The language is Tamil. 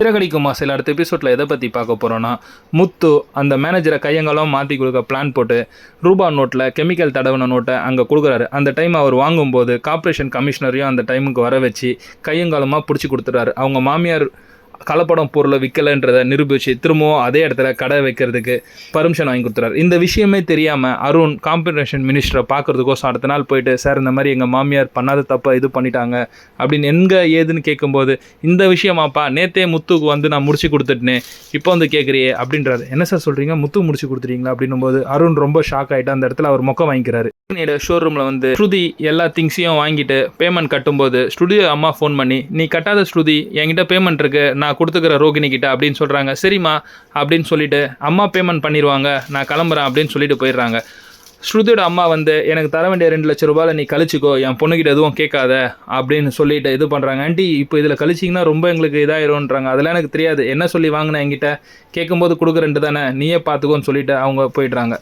சிறகடிக்குமா சில அடுத்த எபிசோடில் எதை பற்றி பார்க்க போகிறோன்னா முத்து அந்த மேனேஜரை கையங்காலம் மாற்றி கொடுக்க பிளான் போட்டு ரூபா நோட்டில் கெமிக்கல் தடவின நோட்டை அங்கே கொடுக்குறாரு. அந்த டைம் அவர் வாங்கும்போது கார்ப்பரேஷன் கமிஷனரையும் அந்த டைமுக்கு வர வச்சு கையங்காலமாக பிடிச்சி கொடுத்துறாரு. அவங்க மாமியார் கலப்படம் பொருளை விற்கலைன்றதை நிரூபித்து திரும்பவும் அதே இடத்துல கடை வைக்கிறதுக்கு பர்மிஷன் வாங்கி கொடுத்துறாரு. இந்த விஷயமே தெரியாமல் அருண் காம்பன்சேஷன் மினிஸ்டரை பார்க்குறதுக்கோசம் அடுத்த நாள் போயிட்டு சார் இந்த மாதிரி எங்கள் மாமியார் பண்ணாத தப்பை இது பண்ணிட்டாங்க அப்படின்னு எங்கே ஏதுன்னு கேட்கும்போது இந்த விஷயமாப்பா நேத்தே முத்துக்கு வந்து நான் முடிச்சு கொடுத்துட்டேனே இப்போ வந்து கேட்குறியே அப்படின்றாரு. என்ன சார் சொல்கிறீங்க முத்து முடிச்சு கொடுத்துறீங்களா அப்படின்னும் போது அருண் ரொம்ப ஷாக் ஆகிட்டு அந்த இடத்துல அவர் மொக்க வாங்கிக்கிறாரு. ஷோரூமில் வந்து ஸ்ருதி எல்லா திங்ஸையும் வாங்கிட்டு பேமெண்ட் கட்டும்போது ஸ்டுடியோ அம்மா ஃபோன் பண்ணி நீ கட்டாத ஸ்ருதி என்கிட்ட பேமெண்ட் இருக்கு நான் கொடுத்துக்கிற ரோகிணி கிட்ட அப்படின்னு சொல்கிறாங்க சரிம்மா அப்படின்னு சொல்லிட்டு அம்மா பேமெண்ட் பண்ணிடுவாங்க நான் கிளம்புறேன் அப்படின்னு சொல்லிட்டு போயிடுறாங்க. ஸ்ருதியோட அம்மா வந்து எனக்கு தர வேண்டிய ரெண்டு லட்ச ரூபாயில் நீ கழிச்சிக்கோ. என் பொண்ணுக்கிட்ட எதுவும் கேட்காத. அப்படின்னு சொல்லிட்டு இது பண்ணுறாங்க ஆண்டி இப்போ இதில் கழிச்சிங்கன்னா ரொம்ப எங்களுக்கு இதாயிரும்ன்றாங்க. அதெல்லாம் எனக்கு தெரியாது. என்ன சொல்லி வாங்கினேன் என்கிட்ட? கேட்கும்போது கொடுக்குறேன்ட்டு தானே. நீயே பார்த்துக்கோன்னு சொல்லிட்டு அவங்க போயிடுறாங்க.